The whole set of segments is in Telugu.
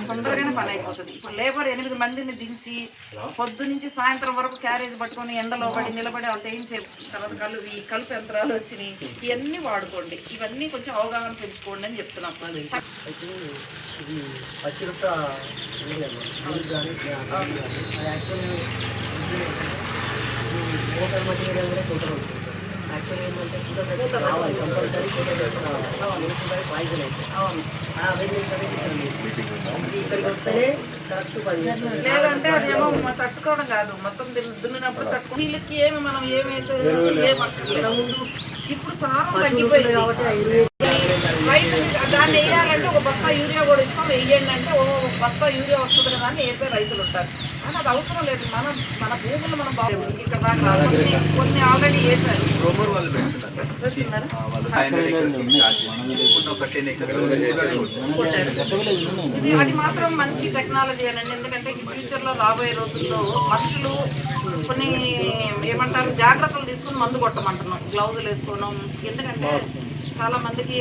ఇప్పుడు లేబర్ ఎనిమిది మందిని దించి పొద్దు నుంచి సాయంత్రం వరకు క్యారేజ్ పట్టుకొని ఎండలో పడి నిలబడి అంత ఏం తర్వాత కలుపు ఈ కలుపు యంత్రాలు వచ్చినాయి ఇవన్నీ వాడుకోండి. ఇవన్నీ కొంచెం అవగాహన పెంచుకోండి అని చెప్తున్నాం. అయితే ఇది పచ్చిరొట్ట ఉంది కదా మిల్క్ కానీ అది యాక్చువల్లీ మోటార్ మటీరియల్ కూడా టోటల్ ఉంటుంది. యాక్చువల్లీ ఏంటంటే కంపల్సరీ పాయిజన్ అయితే అవును ఇక్కడికి వస్తేనే కరెక్ట్ లేదంటే అదేమో తట్టుకోవడం కాదు. మొత్తం దున్ని- దున్నినప్పుడు తట్టుకో వీళ్ళకి ఏమి మనం ఏం వేసేది. ముందు ఇప్పుడు సారం తగ్గిపోయింది. కాబట్టి దాన్ని వేయాలంటే ఒక బస్తా యూరియా కూడా ఇస్తాం. వేయండి అంటే ఓ బస్తా యూరియా వస్తుంది కదా అని వేసే రైతులు ఉంటారు. అది అవసరం లేదు. మనం మన భూములు మనం బాగు ఇక్కడ దాకా రాదు. కొన్ని ఆల్రెడీ వేశారు. ఇది అది మాత్రం మంచి టెక్నాలజీ అనండి. ఎందుకంటే ఈ ఫ్యూచర్లో రాబోయే రోజుల్లో మనుషులు కొన్ని ఏమంటారు జాగ్రత్తలు తీసుకుని మందు కొట్టమంటున్నాం. గ్లౌజులు వేసుకోవడం. ఎందుకంటే చాలా మందికి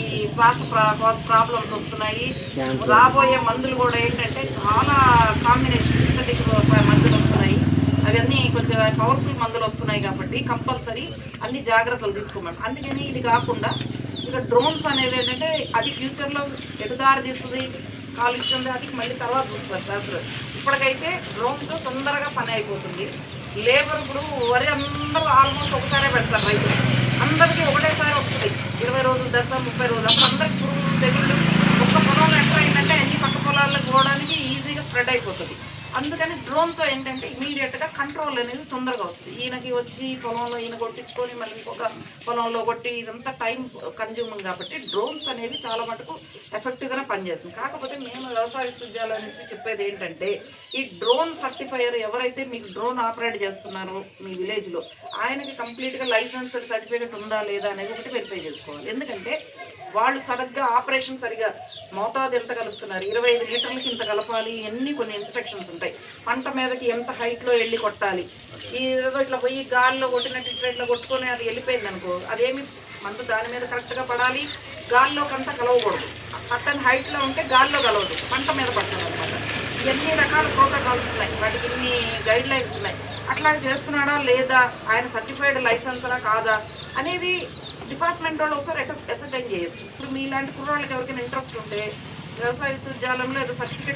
ఈ శ్వాస ప్రాబ్లమ్స్ వస్తున్నాయి. రాబోయే మందులు కూడా ఏంటంటే చాలా కాంబినేషన్ సింథటిక్ మందులు వస్తున్నాయి అవన్నీ కొంచెం పవర్ఫుల్ మందులు వస్తున్నాయి కాబట్టి కంపల్సరీ అన్ని జాగ్రత్తలు తీసుకోమని. అందుకని ఇది కాకుండా ఇక డ్రోన్స్ అనేది ఏంటంటే అది ఫ్యూచర్లో ఎటుదారి తీస్తుంది కాలుష్యం అది మళ్ళీ తర్వాత చూస్తారు శాస్త్రం ఇప్పటికైతే డ్రోన్తో తొందరగా పని అయిపోతుంది. లేబర్ ఇప్పుడు వరి అందరూ ఆల్మోస్ట్ ఒకసారే పెడతారు రైతులు. అందరికీ ఒకటేసారి వస్తుంది. ఇరవై రోజులు దశ ముప్పై రోజులు. అప్పుడు అందరికి పురుగులు తెగుళ్ళు. ఒక్క పొలంలో ఎక్కడ ఏంటంటే అన్ని పక్క పొలాలకు పోవడానికి ఈజీగా స్ప్రెడ్ అయిపోతుంది. అందుకని డ్రోన్తో ఏంటంటే ఇమీడియట్గా కంట్రోల్ అనేది తొందరగా వస్తుంది. ఈయనకి వచ్చి పొలంలో ఈయన కొట్టించుకొని మళ్ళీ ఇంకొక పొలంలో కొట్టి ఇదంతా టైం కన్జ్యూమింగ్ కాబట్టి డ్రోన్స్ అనేది చాలా మటుకు ఎఫెక్టివ్గానే పనిచేస్తుంది. కాకపోతే మేము వ్యవసాయ విశ్వవిద్యాలయం నుంచి చెప్పేది ఏంటంటే ఈ డ్రోన్ సర్టిఫైయర్ ఎవరైతే మీకు డ్రోన్ ఆపరేట్ చేస్తున్నారో మీ విలేజ్లో ఆయనకి కంప్లీట్గా లైసెన్స్ సర్టిఫికేట్ ఉందా లేదా అనేది ఒకటి వెరిఫై చేసుకోవాలి. ఎందుకంటే వాళ్ళు సరిగ్గా ఆపరేషన్ సరిగా మోతాదు ఎంత కలుపుతున్నారు? ఇరవై ఐదు లీటర్లకి ఇంత కలపాలి? ఇవన్నీ కొన్ని ఇన్స్ట్రక్షన్స్ ఉంటాయి? పంట మీదకి ఎంత హైట్లో వెళ్ళి కొట్టాలి? ఈ ఏదో ఇట్లా పోయి గాల్లో కొట్టినట్టు ఇట్లా ఇట్లా కొట్టుకొని అది వెళ్ళిపోయింది అనుకో అదేమి మందు దాని మీద కరెక్ట్గా పడాలి? గాల్లోకంతా కలవకూడదు. సర్టన్ హైట్లో ఉంటే గాల్లో కలవదు. పంట మీద పడుతుంది అనమాట ఎన్ని రకాల ప్రోటోకాల్స్ ఉన్నాయి. వాటికి ఇన్ని గైడ్ లైన్స్ ఉన్నాయి. అట్లా చేస్తున్నాడా లేదా? ఆయన సర్టిఫైడ్ లైసెన్సరా కాదా? అనేది డిపార్ట్మెంట్ వాళ్ళు ఒకసారి ఎసటైన్ చేయొచ్చు. ఇప్పుడు మీలాంటి కుర్రాళ్ళకి ఎవరికైనా ఇంట్రెస్ట్ ఉంటే వ్యవసాయ విశ్వవిద్యాలయంలో ఏదో సర్టిఫికేట్